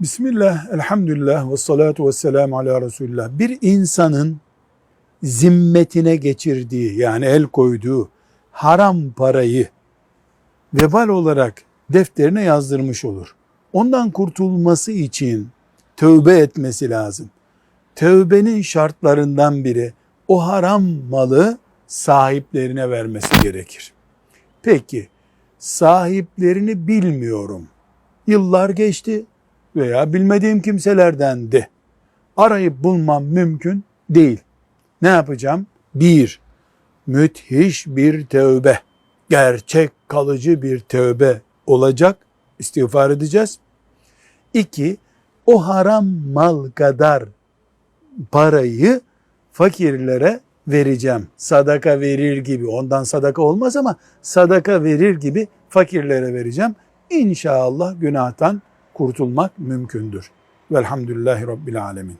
Bismillah, elhamdülillah ve salatu ve selamu ala Resulullah. Bir insanın zimmetine geçirdiği yani el koyduğu haram parayı vebal olarak defterine yazdırmış olur. Ondan kurtulması için tövbe etmesi lazım. Tövbenin şartlarından biri o haram malı sahiplerine vermesi gerekir. Peki sahiplerini bilmiyorum. Yıllar geçti veya bilmediğim kimselerden de arayıp bulmam mümkün değil. Ne yapacağım? Bir, müthiş bir tövbe, gerçek kalıcı bir tövbe olacak. İstiğfar edeceğiz. İki, o haram mal kadar parayı fakirlere vereceğim. Sadaka verir gibi. Ondan sadaka olmaz ama sadaka verir gibi fakirlere vereceğim. İnşallah günahtan kurtulmak mümkündür. Velhamdülillahi Rabbil Alemin.